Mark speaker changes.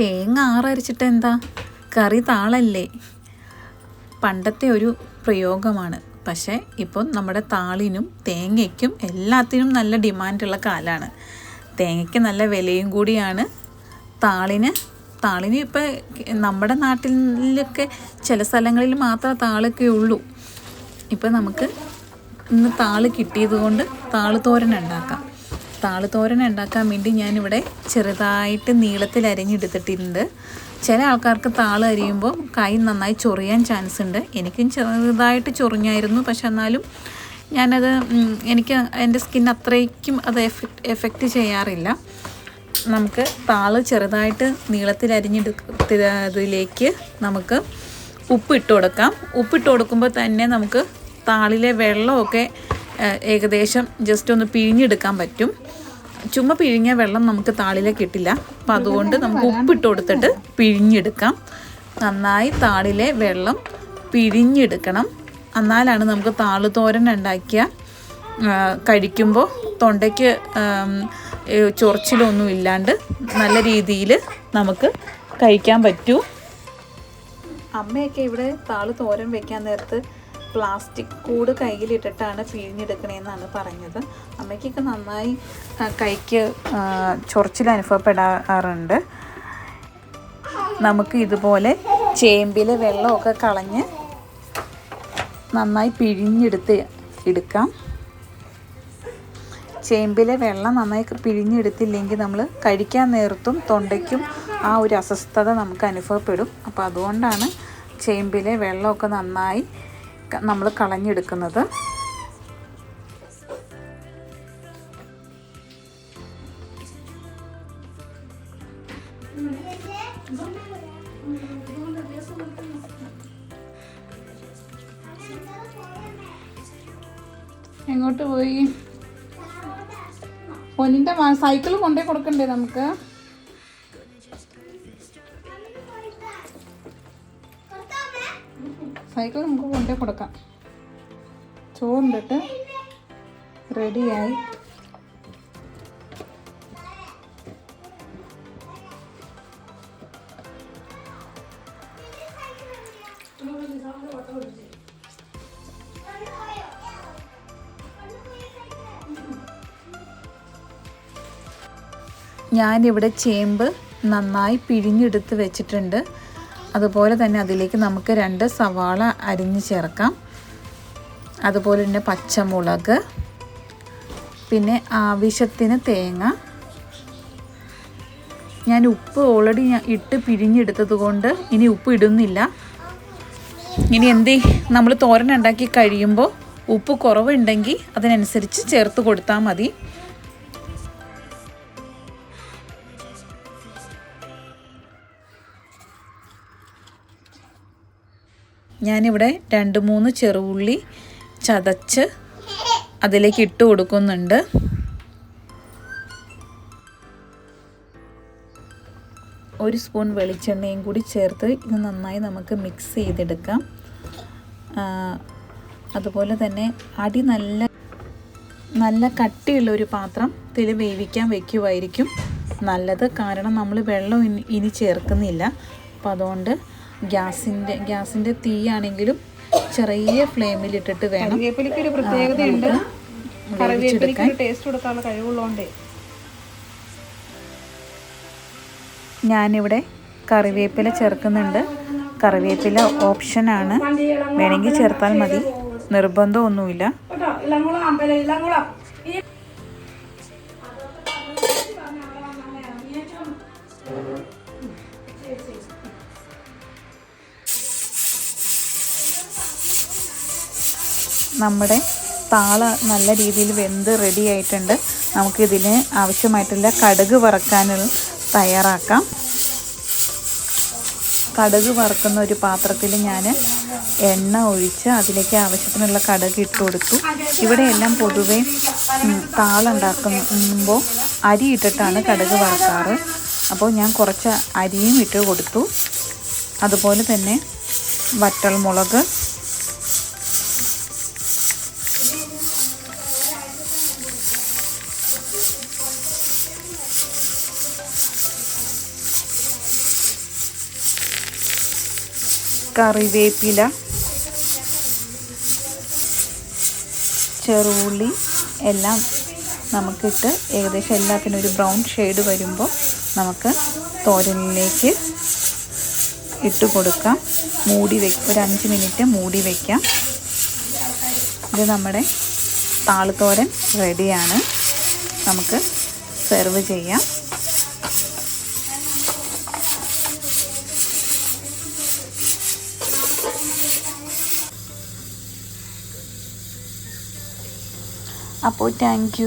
Speaker 1: തേങ്ങ ആറരച്ചിട്ട് എന്താ? കറി താളല്ലേ? പണ്ടത്തെ ഒരു പ്രയോഗമാണ്. പക്ഷേ ഇപ്പം നമ്മുടെ താളിനും തേങ്ങയ്ക്കും എല്ലാത്തിനും നല്ല ഡിമാൻഡുള്ള കാലമാണ് തേങ്ങയ്ക്ക് നല്ല വിലയും കൂടിയാണ്. താളിന് താളിന് ഇപ്പോൾ നമ്മുടെ നാട്ടിലൊക്കെ ചില സ്ഥലങ്ങളിൽ മാത്രമേ താളൊക്കെ ഉള്ളൂ. ഇപ്പം നമുക്ക് ഇന്ന് താൾ കിട്ടിയത് കൊണ്ട് താൾ തോരൻ ഉണ്ടാക്കാം. താൾ തോരൻ ഉണ്ടാക്കാൻ വേണ്ടി ഞാനിവിടെ ചെറുതായിട്ട് നീളത്തിൽ അരിഞ്ഞെടുത്തിട്ടുണ്ട്. ചില ആൾക്കാർക്ക് താൾ അരിയുമ്പോൾ കൈ നന്നായി ചൊറിയാൻ ചാൻസ് ഉണ്ട്. എനിക്കും ചെറുതായിട്ട് ചൊറിഞ്ഞായിരുന്നു. പക്ഷെ എന്നാലും ഞാനത് എനിക്ക് എന്റെ സ്കിൻ അത്രയ്ക്കും അത് എഫക്റ്റ് എഫക്റ്റ് ചെയ്യാറില്ല. നമുക്ക് താൾ ചെറുതായിട്ട് നീളത്തിൽ അരിഞ്ഞെടുത്തതിലേക്ക് നമുക്ക് ഉപ്പിട്ട് കൊടുക്കാം. ഉപ്പിട്ട് കൊടുക്കുമ്പോൾ തന്നെ നമുക്ക് താളിലെ വെള്ളമൊക്കെ ഏകദേശം ജസ്റ്റ് ഒന്ന് പിഴിഞ്ഞെടുക്കാൻ പറ്റും. ചുമ്മാ പിഴിഞ്ഞ വെള്ളം നമുക്ക് താളിലേക്ക് കിട്ടില്ല അപ്പം അതുകൊണ്ട് നമുക്ക് ഉപ്പിട്ട് കൊടുത്തിട്ട് പിഴിഞ്ഞെടുക്കാം. നന്നായി താളിലെ വെള്ളം പിഴിഞ്ഞെടുക്കണം. എന്നാലാണ് നമുക്ക് താൾ തോരൻ ഉണ്ടാക്കിയ കഴിക്കുമ്പോൾ തൊണ്ടയ്ക്ക് ചൊറിച്ചിലൊന്നും ഇല്ലാണ്ട് നല്ല രീതിയിൽ നമുക്ക് കഴിക്കാൻ പറ്റൂ. അമ്മയൊക്കെ ഇവിടെ താൾ തോരൻ വെക്കാൻ നേരത്ത് പ്ലാസ്റ്റിക് കൂട് കയ്യിലിട്ടിട്ടാണ് പിഴിഞ്ഞെടുക്കണേന്നാണ് പറഞ്ഞത്. അമ്മയ്ക്കൊക്കെ നന്നായി കൈക്ക് ചൊറിച്ചിൽ അനുഭവപ്പെടാറുണ്ട്. നമുക്ക് ഇതുപോലെ ചേമ്പിലെ വെള്ളമൊക്കെ കളഞ്ഞ് നന്നായി പിഴിഞ്ഞെടുത്ത് എടുക്കാം. ചേമ്പിലെ വെള്ളം നന്നായി പിഴിഞ്ഞെടുത്തില്ലെങ്കിൽ നമ്മൾ കഴിക്കാൻ നേർത്തും തൊണ്ടയ്ക്കും ആ ഒരു അസ്വസ്ഥത നമുക്ക് അനുഭവപ്പെടും. അപ്പോൾ അതുകൊണ്ടാണ് ചേമ്പിലെ വെള്ളമൊക്കെ നന്നായി നമ്മൾ കളഞ്ഞെടുക്കുന്നത്.
Speaker 2: എങ്ങോട്ട് പോയി? പൊന്നിന്റെ സൈക്കിൾ കൊണ്ടേ കൊടുക്കണ്ടേ നമുക്ക്? സൈക്കിൾ നമുക്ക് കൊണ്ടേ കൊടുക്കാം. ചോറിട്ടിട്ട് റെഡിയായി.
Speaker 1: ഞാനിവിടെ ചേമ്പ് നന്നായി പിഴിഞ്ഞെടുത്ത് വെച്ചിട്ടുണ്ട്. അതുപോലെ തന്നെ അതിലേക്ക് നമുക്ക് രണ്ട് സവാള അരിഞ്ഞ് ചേർക്കാം. അതുപോലെ തന്നെ പച്ചമുളക് പിന്നെ ആവശ്യത്തിന് തേങ്ങ. ഞാൻ ഉപ്പ് ഓൾറെഡി ഞാൻ ഇട്ട് പിഴിഞ്ഞെടുത്തത് കൊണ്ട് ഇനി ഉപ്പ് ഇടുന്നില്ല. ഇനി എന്ത് നമ്മൾ തോരൻ ഉണ്ടാക്കി കഴിയുമ്പോൾ ഉപ്പ് കുറവുണ്ടെങ്കിൽ അതിനനുസരിച്ച് ചേർത്ത് കൊടുത്താൽ മതി. ഞാനിവിടെ രണ്ട് മൂന്ന് ചെറുള്ളി ചതച്ച് അതിലേക്ക് ഇട്ട് കൊടുക്കുന്നുണ്ട്. ഒരു സ്പൂൺ വെളിച്ചെണ്ണയും കൂടി ചേർത്ത് ഇത് നന്നായി നമുക്ക് മിക്സ് ചെയ്തെടുക്കാം. അതുപോലെ തന്നെ അടി നല്ല നല്ല കട്ടിയുള്ള ഒരു പാത്രം ഇതിൽ വേവിക്കാൻ വെക്കുമായിരിക്കും നല്ലത്. കാരണം നമ്മൾ വെള്ളം ഇനി ചേർക്കുന്നില്ല. അപ്പോൾ അതുകൊണ്ട് ഗ്യാസിന്റെ ഗ്യാസിന്റെ തീയാണെങ്കിലും ചെറിയ ഫ്ലെയിമിലിട്ടിട്ട് വേണം.
Speaker 2: ഒരു പ്രത്യേകതയുണ്ട്. കറിവേപ്പിലയ്ക്ക് ടേസ്റ്റ് കൊടുക്കാനുള്ള കഴിവുള്ളതുകൊണ്ടേ
Speaker 1: ഞാനിവിടെ കറിവേപ്പില ചേർക്കുന്നുണ്ട്. കറിവേപ്പില ഓപ്ഷനാണ് വേണമെങ്കിൽ ചേർത്താൽ മതി. നിർബന്ധമൊന്നുമില്ല. നമ്മുടെ താള നല്ല രീതിയിൽ വെന്ത് റെഡി ആയിട്ടുണ്ട്. നമുക്കിതിന് ആവശ്യമായിട്ടുള്ള കടുക് വറക്കാൻ തയ്യാറാക്കാം. കടുക് വറുക്കുന്ന ഒരു പാത്രത്തിൽ ഞാൻ എണ്ണ ഒഴിച്ച് അതിലേക്ക് ആവശ്യത്തിനുള്ള കടുക് ഇട്ട് കൊടുത്തു. ഇവിടെയെല്ലാം പൊതുവേ താളുണ്ടാക്കുമ്പോൾ അരി ഇട്ടിട്ടാണ് കടുക് വറുക്കാറ്. അപ്പോൾ ഞാൻ കുറച്ച് അരിയും ഇട്ട് കൊടുത്തു. അതുപോലെ തന്നെ വറ്റൽമുളക് കറിവേപ്പില ചെറുള്ളി എല്ലാം നമുക്കിട്ട് ഏകദേശം എല്ലാത്തിനും ഒരു ബ്രൗൺ ഷെയ്ഡ് വരുമ്പോൾ നമുക്ക് തോരനിലേക്ക് ഇട്ട് കൊടുക്കാം. മൂടി വെ ഒരു അഞ്ച് മിനിറ്റ് മൂടി വയ്ക്കാം. ഇത് നമ്മുടെ താളുത്തോരൻ റെഡിയാണ്. നമുക്ക് സെർവ് ചെയ്യാം. അപ്പോൾ താങ്ക്